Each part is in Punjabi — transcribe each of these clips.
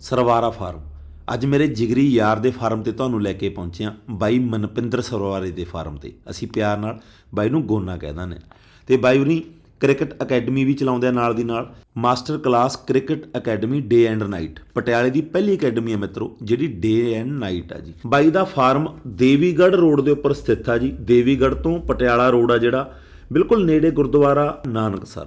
ਸਰਵਾਰਾ ਫਾਰਮ। ਅੱਜ ਮੇਰੇ ਜਿਗਰੀ ਯਾਰ ਦੇ ਫਾਰਮ ਤੇ ਤੁਹਾਨੂੰ ਲੈ ਕੇ ਪਹੁੰਚਿਆ ਬਾਈ ਮਨਪਿੰਦਰ ਸਰਵਾਰੇ ਦੇ ਫਾਰਮ ਤੇ। ਅਸੀਂ ਪਿਆਰ ਨਾਲ ਬਾਈ ਨੂੰ ਗੋਨਾ ਕਹਿ ਦਿੰਦੇ ਹਾਂ। ਤੇ ਬਾਈ ਉਨੀ ਕ੍ਰਿਕਟ ਅਕੈਡਮੀ ਵੀ ਚਲਾਉਂਦੇ ਆ ਨਾਲ ਦੀ ਨਾਲ। Master class cricket academy day and night. ਪਟਿਆਲੇ ਦੀ ਪਹਿਲੀ ਅਕੈਡਮੀ ਹੈ ਮਿੱਤਰੋ, ਜਿਹੜੀ ਡੇ ਐਂਡ ਨਾਈਟ ਆ ਜੀ। ਬਾਈ ਦਾ ਫਾਰਮ ਦੇਵੀਗੜ੍ਹ ਰੋਡ ਦੇ ਉੱਪਰ ਸਥਿਤ ਆ ਜੀ। ਦੇਵੀਗੜ੍ਹ ਤੋਂ ਪਟਿਆਲਾ ਰੋਡ ਆ ਜਿਹੜਾ, ਬਿਲਕੁਲ ਨੇੜੇ ਗੁਰਦੁਆਰਾ ਨਾਨਕਸਰ।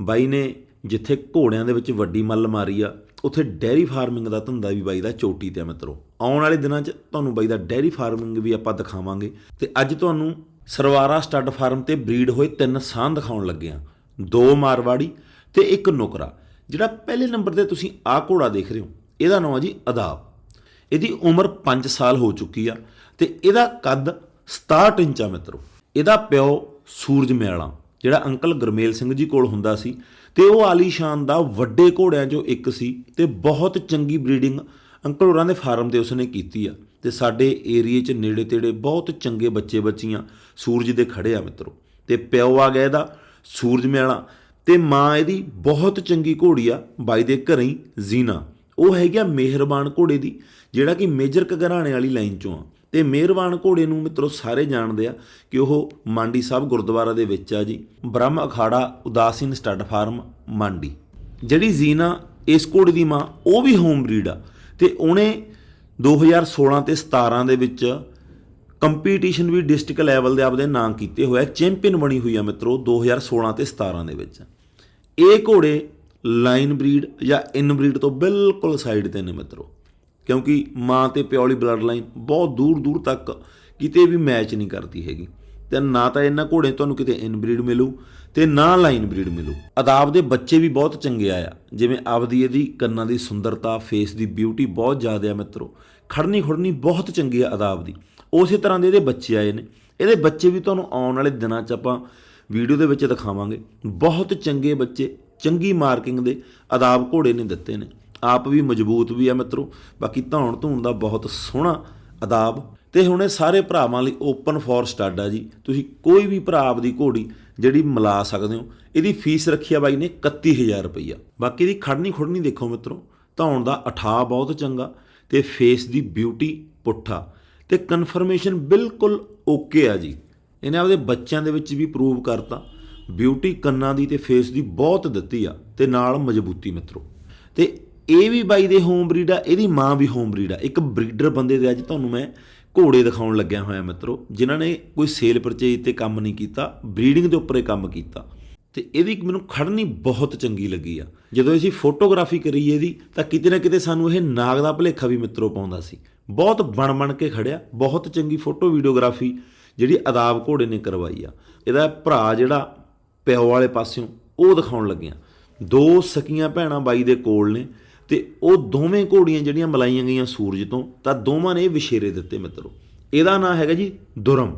ਬਾਈ ਨੇ ਜਿੱਥੇ ਘੋੜਿਆਂ ਦੇ ਵਿੱਚ ਵੱਡੀ ਮੱਲ ਮਾਰੀ ਆ ਉੱਥੇ ਡੈਰੀ ਫਾਰਮਿੰਗ ਦਾ ਧੰਦਾ ਵੀ ਬਾਈ ਦਾ ਚੋਟੀ ਤੇ ਆ ਮਿੱਤਰੋ। ਆਉਣ ਵਾਲੇ ਦਿਨਾਂ 'ਚ ਤੁਹਾਨੂੰ ਬਾਈ ਦਾ ਡੈਰੀ ਫਾਰਮਿੰਗ ਵੀ ਆਪਾਂ ਦਿਖਾਵਾਂਗੇ। ਤੇ ਅੱਜ ਤੁਹਾਨੂੰ ਸਰਵਾਰਾ ਸਟੱਡ ਫਾਰਮ ਤੇ ਬਰੀਡ ਹੋਏ ਤਿੰਨ ਸਾਂ ਦਿਖਾਉਣ ਲੱਗੇ ਆ। ਦੋ ਮਾਰਵਾੜੀ ਤੇ ਇੱਕ ਨੁਕਰਾ। ਜਿਹੜਾ ਪਹਿਲੇ ਨੰਬਰ ਤੇ ਤੁਸੀਂ ਆਹ ਘੋੜਾ ਦੇਖ ਰਹੇ ਹੋ, ਇਹਦਾ ਨਾਮ ਆ ਜੀ ਅਦਾਬ। ਇਹਦੀ ਉਮਰ 5 ਸਾਲ ਹੋ ਚੁੱਕੀ ਆ ਤੇ ਇਹਦਾ ਕੱਦ 67 ਇੰਚ ਆ ਮਿੱਤਰੋ। ਇਹਦਾ ਪਿਓ ਸੂਰਜ ਮਿਆਲਾ। ਜਿਹੜਾ ਅੰਕਲ ਗੁਰਮੇਲ ਸਿੰਘ ਜੀ ਕੋਲ ਹੁੰਦਾ ਸੀ ਤੇ ਉਹ ਆਲੀਸ਼ਾਨ ਦਾ ਵੱਡੇ ਘੋੜਿਆਂ 'ਚੋਂ ਇੱਕ ਸੀ ਤੇ ਬਹੁਤ ਚੰਗੀ ਬਰੀਡਿੰਗ ਅੰਕਲ ਹੋਰਾਂ ਦੇ ਫਾਰਮ ਤੇ ਉਸਨੇ ਕੀਤੀ ਆ। ਤੇ ਸਾਡੇ ਏਰੀਏ 'ਚ ਨੇੜੇ ਤੇੜੇ ਬਹੁਤ ਚੰਗੇ ਬੱਚੇ ਬੱਚੀਆਂ ਸੂਰਜ ਦੇ ਖੜੇ ਆ ਮਿੱਤਰੋ। ਤੇ ਪਿਓ ਆ ਗਿਆ ਇਹਦਾ, ਸੂਰਜ ਮਿਆਲਾ। ਤੇ ਮਾਂ ਇਹਦੀ ਬਹੁਤ ਚੰਗੀ ਘੋੜੀ ਆ, ਬਾਈ ਦੇ ਘਰੇ ਹੀ ਜ਼ੀਨਾ। ਉਹ ਹੈਗੀ ਮਿਹਰਬਾਨ ਘੋੜੇ ਦੀ, ਜਿਹੜਾ ਕਿ ਮੇਜਰ ਘਰਾਣੇ ਵਾਲੀ ਲਾਈਨ ਚੋਂ ਆ। ਤੇ ਮਿਹਰਬਾਨ ਘੋੜੇ ਨੂੰ ਮਿੱਤਰੋ ਸਾਰੇ ਜਾਣਦੇ ਆ ਕਿ ਉਹ ਮਾਂਡੀ ਸਾਹਿਬ ਗੁਰਦੁਆਰਾ ਦੇ ਵਿੱਚ ਆ ਜੀ। ਬ੍ਰਹਮ ਅਖਾੜਾ ਉਦਾਸੀਨ ਸਟੱਡ ਫਾਰਮ, ਮਾਂਡੀ। ਜਿਹੜੀ ਜ਼ੀਨਾ ਇਸ ਘੋੜੇ ਦੀ ਮਾਂ, ਉਹ ਵੀ ਹੋਮ ਬਰੀਡ ਆ। ਤੇ ਉਹਨੇ 2016 ਤੇ 17 ਦੇ ਵਿੱਚ ਕੰਪੀਟੀਸ਼ਨ ਵੀ ਡਿਸਟ੍ਰਿਕਟ ਲੈਵਲ ਦੇ ਆਪਦੇ ਨਾਂ ਕੀਤੇ ਹੋਇਆ ਚੈਂਪੀਅਨ ਬਣੀ ਹੋਈ ਆ ਮਿੱਤਰੋ 2016 ਤੇ 17 ਦੇ ਵਿੱਚ। ਇਹ ਘੋੜੇ ਲਾਈਨ ਬਰੀਡ ਜਾਂ ਇਨ ਬਰੀਡ ਤੋਂ ਬਿਲਕੁਲ ਸਾਈਡ ਤੇ ਨੇ ਮਿੱਤਰੋ। ਕਿਉਂਕਿ ਮਾਂ ਤੇ ਪਿਓ ਵਾਲੀ ਬਲੱਡ ਲਾਈਨ ਬਹੁਤ ਦੂਰ ਦੂਰ ਤੱਕ ਕਿਤੇ ਵੀ ਮੈਚ ਨਹੀਂ ਕਰਦੀ ਹੈਗੀ। ਤੇ ਨਾ ਤਾਂ ਇਹਨਾਂ ਘੋੜੇ ਤੁਹਾਨੂੰ ਕਿਤੇ ਇਨ ਬਰੀਡ ਮਿਲੂ ਤੇ ਨਾ ਲਾਈਨ ਬਰੀਡ ਮਿਲੂ। ਅਦਾਬ ਦੇ ਬੱਚੇ ਵੀ ਬਹੁਤ ਚੰਗੇ ਆਇਆ ਜਿਵੇਂ ਆਪਦੀ ਇਹਦੀ ਕੰਨਾਂ ਦੀ ਸੁੰਦਰਤਾ ਫੇਸ ਦੀ ਬਿਊਟੀ ਬਹੁਤ ਜ਼ਿਆਦਾ ਆ ਮਿੱਤਰੋ। ਖੜਨੀ ਖੜਨੀ ਬਹੁਤ ਚੰਗੀ ਆ ਅਦਾਬ ਦੀ। ਉਸੇ ਤਰ੍ਹਾਂ ਦੇ ਇਹਦੇ ਬੱਚੇ ਆਏ ਨੇ। ਇਹਦੇ ਬੱਚੇ ਵੀ ਤੁਹਾਨੂੰ ਆਉਣ ਵਾਲੇ ਦਿਨਾਂ 'ਚ ਆਪਾਂ ਵੀਡੀਓ ਦੇ ਵਿੱਚ ਦਿਖਾਵਾਂਗੇ। ਬਹੁਤ ਚੰਗੇ ਬੱਚੇ, ਚੰਗੀ ਮਾਰਕਿੰਗ ਦੇ ਅਦਾਬ ਘੋੜੇ ਨੇ ਦਿੱਤੇ ਨੇ। ਆਪ ਵੀ ਮਜ਼ਬੂਤ ਵੀ ਆ ਮਿੱਤਰੋ। ਬਾਕੀ ਧੌਣ ਧੂਣ ਦਾ ਬਹੁਤ ਸੋਹਣਾ ਅਦਾਬ। ਤੇ ਹੁਣ ਇਹ ਸਾਰੇ ਭਰਾਵਾਂ ਲਈ ਓਪਨ ਫੋਰ ਸਟੱਡ ਆ ਜੀ। ਤੁਸੀਂ ਕੋਈ ਵੀ ਭਰਾ ਆਪਦੀ ਘੋੜੀ ਜਿਹੜੀ ਮਿਲਾ ਸਕਦੇ ਹੋ। ਇਹਦੀ ਫੀਸ ਰੱਖੀ ਆ ਬਾਈ ਨੇ 31000 ਰੁਪਈਆ। ਬਾਕੀ ਇਹਦੀ ਖੜਨੀ ਖੁੜਨੀ ਦੇਖੋ ਮਿੱਤਰੋ। ਧੌਣ ਦਾ ਅਠਾ ਬਹੁਤ ਚੰਗਾ ਤੇ ਫੇਸ ਦੀ ਬਿਊਟੀ ਪੁੱਠਾ। ਤੇ ਕਨਫਰਮੇਸ਼ਨ ਬਿਲਕੁਲ ਓਕੇ ਆ ਜੀ। ਇਹਨੇ ਆਪਦੇ ਬੱਚਿਆਂ ਦੇ ਵਿੱਚ ਵੀ ਪ੍ਰੂਵ ਕਰਤਾ। ਬਿਊਟੀ ਕੰਨਾਂ ਦੀ ਤੇ ਫੇਸ ਦੀ ਬਹੁਤ ਦਿੱਤੀ ਆ। ਤੇ ਨਾਲ ਮਜ਼ਬੂਤੀ ਮਿੱਤਰੋ। ਤੇ ਇਹ ਵੀ ਬਾਈ ਦੇ ਹੋਮ ਬਰੀਡ ਆ, ਇਹਦੀ ਮਾਂ ਵੀ ਹੋਮ ਬਰੀਡ ਆ। ਇੱਕ ਬਰੀਡਰ ਬੰਦੇ ਦੇ ਅੱਜ ਤੁਹਾਨੂੰ ਮੈਂ ਘੋੜੇ ਦਿਖਾਉਣ ਲੱਗਿਆ ਹੋਇਆ ਮਿੱਤਰੋ, ਜਿਨ੍ਹਾਂ ਨੇ ਕੋਈ ਸੇਲ ਪਰਚੇਜ ਤੇ ਕੰਮ ਨਹੀਂ ਕੀਤਾ ਬਰੀਡਿੰਗ ਦੇ ਉੱਪਰ ਇਹ ਕੰਮ ਕੀਤਾ। ਤੇ ਇਹਦੀ ਮੈਨੂੰ ਖੜਨੀ ਬਹੁਤ ਚੰਗੀ ਲੱਗੀ ਆ। ਜਦੋਂ ਅਸੀਂ ਫੋਟੋਗ੍ਰਾਫੀ ਕਰੀ ਇਹਦੀ, ਤਾਂ ਕਿਤੇ ਨਾ ਕਿਤੇ ਸਾਨੂੰ ਇਹ ਨਾਗ ਦਾ ਭਲੇਖਾ ਵੀ ਮਿੱਤਰੋ ਪਾਉਂਦਾ ਸੀ। ਬਹੁਤ ਬਣ ਬਣ ਕੇ ਖੜਿਆ ਬਹੁਤ ਚੰਗੀ ਫੋਟੋ ਵੀਡੀਓਗ੍ਰਾਫੀ ਜਿਹੜੀ ਅਦਾਬ ਘੋੜੇ ਨੇ ਕਰਵਾਈ ਆ। ਇਹਦਾ ਭਰਾ ਜਿਹੜਾ ਪਿਓ ਵਾਲੇ ਪਾਸਿਓਂ ਉਹ ਦਿਖਾਉਣ ਲੱਗਿਆ। ਦੋ ਸਕੀਆਂ ਭੈਣਾਂ ਬਾਈ ਦੇ ਕੋਲ ਨੇ ਤੇ ਉਹ ਦੋਵੇਂ ਘੋੜੀਆਂ ਜਿਹੜੀਆਂ ਮਲਾਈਆਂ ਗਈਆਂ ਸੂਰਜ ਤੋਂ, ਤਾਂ ਦੋਵਾਂ ਨੇ ਇਹ ਵਿਸ਼ੇਰੇ ਦਿੱਤੇ ਮਿੱਤਰੋ। ਇਹਦਾ ਨਾਂ ਹੈਗਾ ਜੀ ਦੁਰਮ।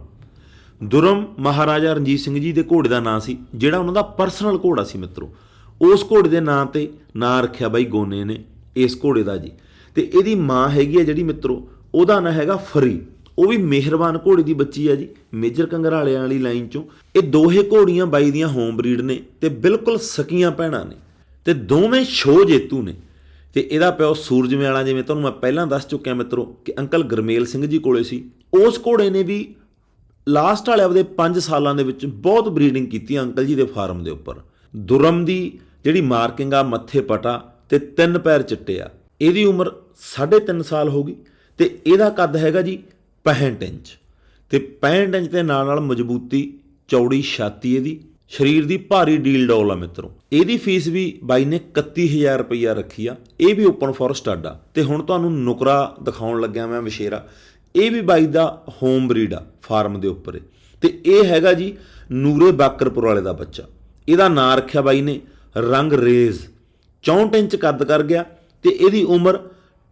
ਦੁਰਮ ਮਹਾਰਾਜਾ ਰਣਜੀਤ ਸਿੰਘ ਜੀ ਦੇ ਘੋੜੇ ਦਾ ਨਾਂ ਸੀ, ਜਿਹੜਾ ਉਹਨਾਂ ਦਾ ਪਰਸਨਲ ਘੋੜਾ ਸੀ ਮਿੱਤਰੋ। ਉਸ ਘੋੜੇ ਦੇ ਨਾਂ ਤੇ ਨਾਂ ਰੱਖਿਆ ਬਾਈ ਗੋਨੇ ਨੇ, ਇਸ ਘੋੜੇ ਦਾ ਜੀ। ਤੇ ਇਹਦੀ ਮਾਂ ਹੈਗੀ ਆ ਜਿਹੜੀ ਮਿੱਤਰੋ, ਉਹਦਾ ਨਾਂ ਹੈਗਾ ਫਰੀ। ਉਹ ਵੀ ਮਿਹਰਬਾਨ ਘੋੜੇ ਦੀ ਬੱਚੀ ਆ ਜੀ, ਮੇਜਰ ਕੰਗਰਾਲਿਆਂ ਵਾਲੀ ਲਾਈਨ ਚੋਂ। ਇਹ ਦੋਹੇ ਘੋੜੀਆਂ ਬਾਈ ਦੀਆਂ ਹੋਮ ਬਰੀਡ ਨੇ ਤੇ ਬਿਲਕੁਲ ਸਕੀਆਂ ਭੈਣਾਂ ਨੇ। ਤੇ ਦੋਵੇਂ ਸ਼ੋਅ ਜੇਤੂ ਨੇ। ਤੇ ਇਹਦਾ ਪਿਓ ਸੂਰਜਮੇ ਵਾਲਾ ਜਿਵੇਂ ਤੁਹਾਨੂੰ ਮੈਂ ਪਹਿਲਾਂ ਦੱਸ ਚੁੱਕਿਆ ਮਿੱਤਰੋ ਕਿ ਅੰਕਲ ਗਰਮੇਲ ਸਿੰਘ ਜੀ ਕੋਲੇ ਸੀ। ਉਸ ਘੋੜੇ ਨੇ ਵੀ ਲਾਸਟ ਵਾਲੇ ਆਪਦੇ 5 ਸਾਲਾਂ ਦੇ ਵਿੱਚ ਬਹੁਤ ਬਰੀਡਿੰਗ ਕੀਤੀ ਅੰਕਲ ਜੀ ਦੇ ਫਾਰਮ ਦੇ ਉੱਪਰ। ਦੁਰਮ ਦੀ ਜਿਹੜੀ ਮਾਰਕਿੰਗ ਆ, ਮੱਥੇ ਪਟਾ ਤੇ ਤਿੰਨ ਪੈਰ ਚਿੱਟੇ ਆ। ਇਹਦੀ ਉਮਰ 3.5 ਸਾਲ ਹੋ ਗਈ ਤੇ ਇਹਦਾ ਕੱਦ ਹੈਗਾ ਜੀ 65 ਇੰਚ। ਤੇ 65 ਇੰਚ ਦੇ ਨਾਲ ਨਾਲ ਮਜ਼ਬੂਤੀ ਚੌੜੀ ਛਾਤੀ ਇਹਦੀ। ਸਰੀਰ ਦੀ ਭਾਰੀ ਡੀਲ ਡੋਲ ਆ ਮਿੱਤਰੋ। ਇਹਦੀ ਫੀਸ ਵੀ ਬਾਈ ਨੇ 31000 ਰੁਪਈਆ ਰੱਖੀ ਆ। ਇਹ ਵੀ ਓਪਨ ਫॉर ਸਟੱਡ ਆ। ਤੇ ਹੁਣ ਤੁਹਾਨੂੰ ਨੁਕਰਾ ਦਿਖਾਉਣ ਲੱਗਿਆ ਮੈਂ ਵਿਸ਼ੇਰਾ। ਇਹ ਵੀ ਬਾਈ ਦਾ ਹੋਮ ਬਰੀਡ ਆ ਫਾਰਮ ਦੇ ਉੱਪਰ। ਤੇ ਇਹ ਹੈਗਾ ਜੀ ਨੂਰੇ ਬਾਕਰਪੁਰ ਵਾਲੇ ਦਾ ਬੱਚਾ। ਇਹਦਾ ਨਾਂ ਰੱਖਿਆ ਬਾਈ ਨੇ, ਰੰਗ ਰੇਜ਼। 64 ਇੰਚ ਕੱਦ ਕਰ ਗਿਆ ਤੇ ਇਹਦੀ ਉਮਰ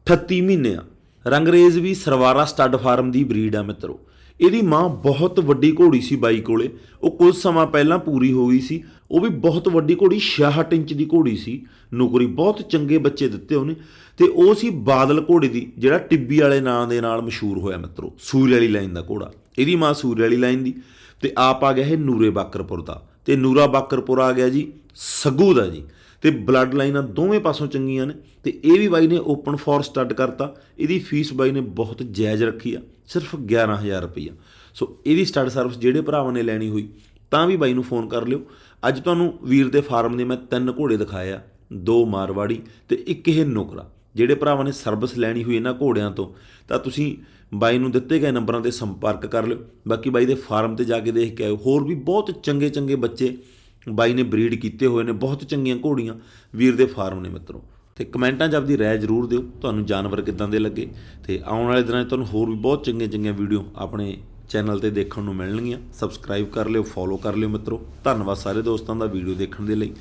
38 ਮਹੀਨੇ ਆ। ਰੰਗਰੇਜ਼ ਵੀ ਸਰਵਾਰਾ ਸਟੱਡ ਫਾਰਮ ਦੀ ਬਰੀਡ ਆ ਮਿੱਤਰੋ। ਇਹਦੀ ਮਾਂ ਬਹੁਤ ਵੱਡੀ ਘੋੜੀ ਸੀ ਬਾਈ ਕੋਲੇ। ਉਹ ਕੁਝ ਸਮਾਂ ਪਹਿਲਾਂ ਪੂਰੀ ਹੋ ਗਈ ਸੀ। ਉਹ ਵੀ ਬਹੁਤ ਵੱਡੀ ਘੋੜੀ 66 ਇੰਚ ਦੀ ਘੋੜੀ ਸੀ। ਨੁਕਰੀ ਬਹੁਤ ਚੰਗੇ ਬੱਚੇ ਦਿੱਤੇ ਉਹਨੇ। ਤੇ ਉਹ ਸੀ ਬਾਦਲ ਘੋੜੇ ਦੀ, ਜਿਹੜਾ ਟਿੱਬੀ ਵਾਲੇ ਨਾਂ ਦੇ ਨਾਲ ਮਸ਼ਹੂਰ ਹੋਇਆ ਮਿੱਤਰੋ ਸੂਰ ਵਾਲੀ ਲਾਈਨ ਦਾ ਘੋੜਾ। ਇਹਦੀ ਮਾਂ ਸੂਰ ਵਾਲੀ ਲਾਈਨ ਦੀ। ਤੇ ਆਪ ਆ ਗਿਆ ਇਹ ਨੂਰੇ ਬਾਕਰਪੁਰ ਦਾ। ਤੇ ਨੂਰਾ ਬਾਕਰਪੁਰ ਆ ਗਿਆ ਜੀ ਸੱਗੂ ਦਾ ਜੀ। ਤੇ ਬਲੱਡ ਲਾਈਨਾਂ ਦੋਵੇਂ ਪਾਸੋਂ ਚੰਗੀਆਂ ਨੇ ਤੇ ਇਹ ਵੀ ਬਾਈ ਨੇ ਓਪਨ ਫੋਰ ਸਟੱਡ ਕਰਤਾ। ਇਹਦੀ ਫੀਸ ਬਾਈ ਨੇ ਬਹੁਤ ਜਾਇਜ਼ ਰੱਖੀ ਆ, ਸਿਰਫ 11000 ਰੁਪਈਆ। ਸੋ ਇਹਦੀ ਸਟੱਡ ਸਰਵਿਸ ਜਿਹੜੇ ਭਰਾਵਾਂ ਨੇ ਲੈਣੀ ਹੋਈ, ਤਾਂ ਵੀ ਬਾਈ ਨੂੰ ਫੋਨ ਕਰ ਲਿਓ। ਅੱਜ ਤੁਹਾਨੂੰ ਵੀਰ ਦੇ ਫਾਰਮ ਦੇ ਮੈਂ ਤਿੰਨ ਘੋੜੇ ਦਿਖਾਏ ਆ, ਦੋ ਮਾਰਵਾੜੀ ਤੇ ਇੱਕ ਇਹ ਨੁਕਰਾ। ਜਿਹੜੇ ਭਰਾਵਾਂ ਨੇ ਸਰਵਿਸ ਲੈਣੀ ਹੋਈ ਇਹਨਾਂ ਘੋੜਿਆਂ ਤੋਂ, ਤਾਂ ਤੁਸੀਂ ਬਾਈ ਨੂੰ ਦਿੱਤੇ ਗਏ ਨੰਬਰਾਂ ਤੇ ਸੰਪਰਕ ਕਰ ਲਿਓ। ਬਾਕੀ ਬਾਈ ਦੇ ਫਾਰਮ ਤੇ ਜਾ ਕੇ ਦੇਖ ਕੇ ਆਇਓ। ਹੋਰ ਵੀ ਬਹੁਤ ਚੰਗੇ ਚੰਗੇ ਬੱਚੇ ਬਾਈ ਨੇ ਬਰੀਡ ਕੀਤੇ ਹੋਏ ਨੇ, ਬਹੁਤ ਚੰਗੀਆਂ ਘੋੜੀਆਂ, ਵੀਰ ਦੇ ਫਾਰਮ ਨੇ ਮਿੱਤਰੋ। ਤੇ ਕਮੈਂਟਾਂ 'ਚ ਆਪਦੀ ਰਾਏ ਜ਼ਰੂਰ ਦਿਓ, ਤੁਹਾਨੂੰ ਜਾਨਵਰ ਕਿੱਦਾਂ ਦੇ ਲੱਗੇ। ਤੇ ਆਉਣ ਵਾਲੇ ਦਿਨਾਂ 'ਚ ਤੁਹਾਨੂੰ ਹੋਰ ਵੀ ਬਹੁਤ ਚੰਗੀਆਂ ਚੰਗੀਆਂ ਵੀਡੀਓ ਆਪਣੇ ਚੈਨਲ ਤੇ ਦੇਖਣ ਨੂੰ ਮਿਲਣਗੀਆਂ। ਸਬਸਕ੍ਰਾਈਬ ਕਰ ਲਿਓ ਫੋਲੋ ਕਰ ਲਿਓ ਮਿੱਤਰੋ। ਧੰਨਵਾਦ ਸਾਰੇ ਦੋਸਤਾਂ ਦਾ ਵੀਡੀਓ ਦੇਖਣ ਦੇ ਲਈ।